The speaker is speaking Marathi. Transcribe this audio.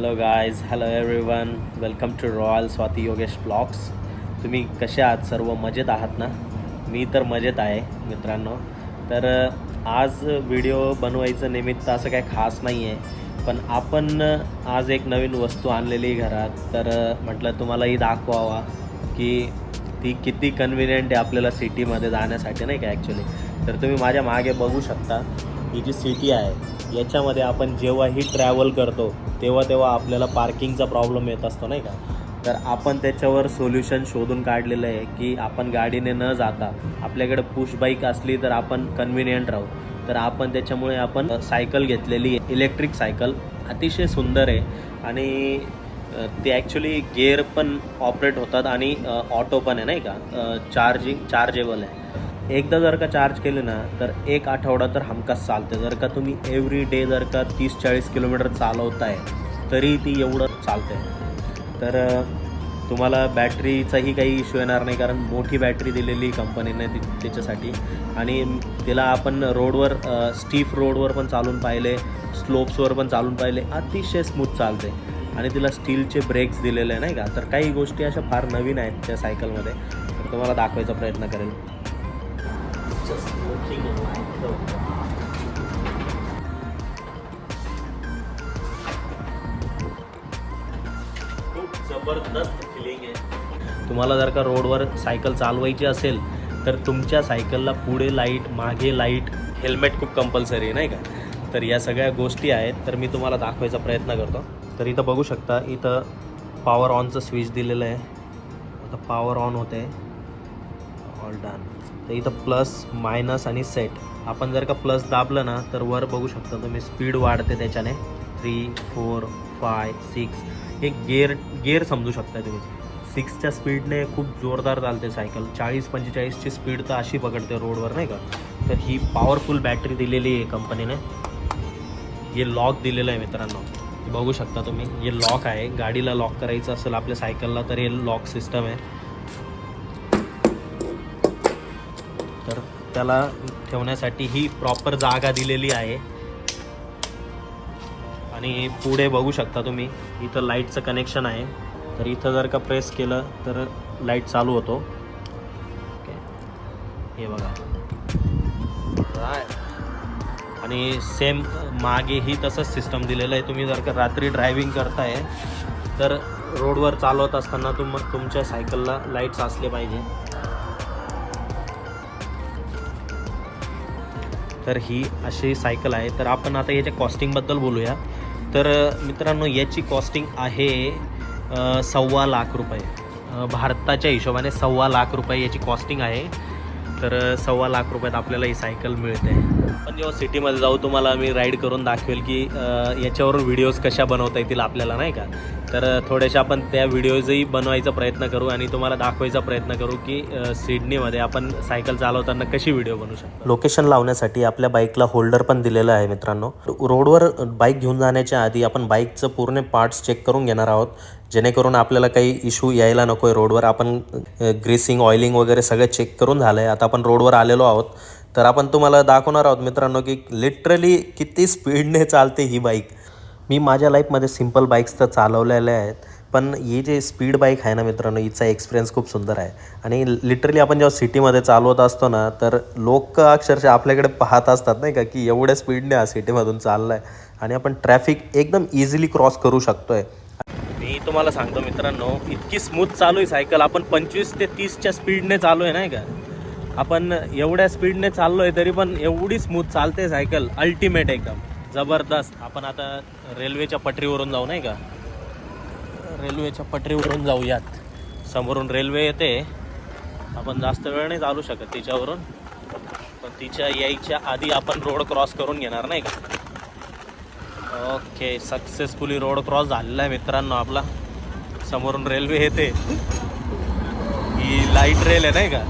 Hello guys hello everyone welcome to royal Swati Yogesh blogs तुम्ही कसे आहात? सर्व मजेत आहात ना? मी तर मजेत आहे मित्रांनो. तर आज व्हिडिओ बनवायचं निमित्त असं काही खास नाही आहे पण आपण आज एक नवीन वस्तू आणलेली घरात. तर म्हटलं तुम्हालाही दाखवावा की ती किती कन्व्हिनियंट आहे आपल्याला सिटीमध्ये जाण्यासाठी नाही का ॲक्च्युली तर तुम्ही माझ्या मागे बघू शकता ही जी सिटी आहे याच्यामध्ये आपण जेव्हाही ट्रॅव्हल करतो तेव्हा तेव्हा आपल्याला पार्किंगचा प्रॉब्लेम येत असतो नाही का? तर आपण त्याच्यावर सोल्युशन शोधून काढलेलं आहे की आपण गाडीने न जाता आपल्याकडे पुश बाईक असली तर आपण कन्व्हिनियंट राहू. तर आपण त्याच्यामुळे आपण सायकल घेतलेली आहे इलेक्ट्रिक सायकल अतिशय सुंदर आहे आणि ते ॲक्च्युली गेअर पण ऑपरेट होतात आणि ऑटो पण आहे नाही का? चार्जिंग चार्जेबल आहे. एकदा जर का चार्ज केले ना तर एक आठवडा तर हमखास चालते जर का तुम्ही एव्हरी डे जर का तीस चाळीस किलोमीटर चालवताय तरी ती एवढं चालते तर तुम्हाला बॅटरीचाही काही इश्यू येणार नाही कारण मोठी बॅटरी दिलेली कंपनीने ती त्याच्यासाठी. आणि तिला आपण रोडवर स्टीफ रोडवर पण चालून पाहिले स्लोप्सवर पण चालून पाहिले अतिशय स्मूथ चालते आणि तिला स्टीलचे ब्रेक्स दिलेले नाही का? तर काही गोष्टी अशा फार नवीन आहेत त्या सायकलमध्ये. तर तुम्हाला दाखवायचा प्रयत्न करेल खूप जबरदस्त फिलिंग आहे. तुम्हाला जर का रोडवर सायकल चालवायची असेल तर तुमच्या सायकलला पुढे लाइट मागे लाइट हेल्मेट खूप कंपल्सरी आहे नाही का? तर या सगळ्या गोष्टी आहेत तर मी तुम्हाला दाखवायचा प्रयत्न करतो. तर इथं बघू शकता इथं पॉवर ऑनचं स्विच दिलेलं आहे. आता पॉवर ऑन होते ऑल डन तर इथं प्लस मायनस आणि सेट आपण जर का प्लस दाबलं ना तर वर बघू शकता तुम्ही स्पीड वाढते त्याच्याने. थ्री फोर फाय सिक्स हे गेअर गेअर समजू शकता तुम्ही. सिक्सच्या स्पीडने खूप जोरदार चालते सायकल चाळीस पंचेचाळीसची स्पीड तर अशी पकडते रोडवर नाही का? तर ही पॉवरफुल बॅटरी दिलेली आहे कंपनीने हे लॉक दिलेलं आहे मित्रांनो. हे बघू शकता तुम्ही. हे लॉक आहे. गाडीला लॉक करायचं असेल आपल्या सायकलला तर हे लॉक सिस्टम आहे. तर त्याला ठेवण्यासाठी ही प्रॉपर जागा दिलेली आहे. आणि पुढे बघू शकता तुम्ही इथं लाईटचं कनेक्शन आहे. तर इथं जर का प्रेस केलं तर लाइट चालू होतो. ओके हे बघा. आणि सेम मागेही तसंच सिस्टम दिलेलं आहे. तुम्ही जर का रात्री ड्रायव्हिंग करताय तर रोडवर चालवत असताना तुम तुमच्या सायकलला लाईट्स असले पाहिजे. तर ही अशी सायकल आहे. तर आपण आता याच्या कॉस्टिंगबद्दल बोलूया. तर मित्रांनो याची कॉस्टिंग आहे सव्वा लाख रुपये. भारताच्या हिशोबाने सव्वा लाख रुपये याची कॉस्टिंग आहे. तर सव्वा लाख रुपयात आपल्याला ही सायकल मिळते. पण जेव्हा सिटीमध्ये जाऊ तुम्हाला मी राईड करून दाखवेल की याच्यावरून व्हिडिओज कशा बनवता येतील आपल्याला नाही का? तर थोड्याशा आपण त्या व्हिडिओजही बनवायचा प्रयत्न करू आणि तुम्हाला दाखवायचा प्रयत्न करू की सिडनीमध्ये आपण सायकल चालवताना कशी व्हिडिओ बनवू शकतो. लोकेशन लावण्यासाठी आपल्या बाईकला होल्डर पण दिलेलं आहे मित्रांनो. रोडवर बाईक घेऊन जाण्याच्या आधी आपण बाईकचं पूर्ण पार्ट्स चेक करून घेणार आहोत. जेणेकरून आपल्याला काही इशू यायला नको आहे रोडवर आपण ग्रेसिंग ऑइलिंग वगैरे सगळं चेक करून झालं आहे आता आपण रोडवर आलेलो आहोत. तर आपण तुम्हाला दाखवणार आहोत मित्रांनो की लिटरली किती स्पीडने चालते ही बाईक मी माझ्या लाईफमध्ये सिंपल बाईक्स तर चालवलेल्या आहेत पण ही जे स्पीड बाईक आहे ना मित्रांनो हिचा एक्सपिरियन्स खूप सुंदर आहे. आणि लिटरली आपण जेव्हा सिटीमध्ये चालवत असतो ना तर लोक अक्षरशः आपल्याकडे पाहत असतात नाही का की एवढ्या स्पीडने हा सिटीमधून चालला आहे आणि आपण ट्रॅफिक एकदम इझिली क्रॉस करू शकतो आहे मी तुम्हाला सांगतो मित्रांनो इतकी स्मूथ चालू आहे सायकल आपण पंचवीस ते तीसच्या स्पीडने चालू आहे नाही का? आपण एवढ्या स्पीडने चाललो आहे तरी पण एवढी स्मूथ चालते सायकल अल्टिमेट एकदम. जबरदस्त. आपण आता रेल्वेच्या पटरीवरून जाऊ नाही का? रेल्वेच्या पटरीवरून जाऊयात. समोरून रेल्वे येते. आपण जास्त वेळ नाही चालू शकत तिच्यावरून. पण तिच्या यायच्या आधी आपण रोड क्रॉस करून घेणार नाही का? ओके सक्सेसफुली रोड क्रॉस झालेला आहे मित्रांनो आपला. समोरून रेल्वे येते. ही लाइट रेल आहे नाही का?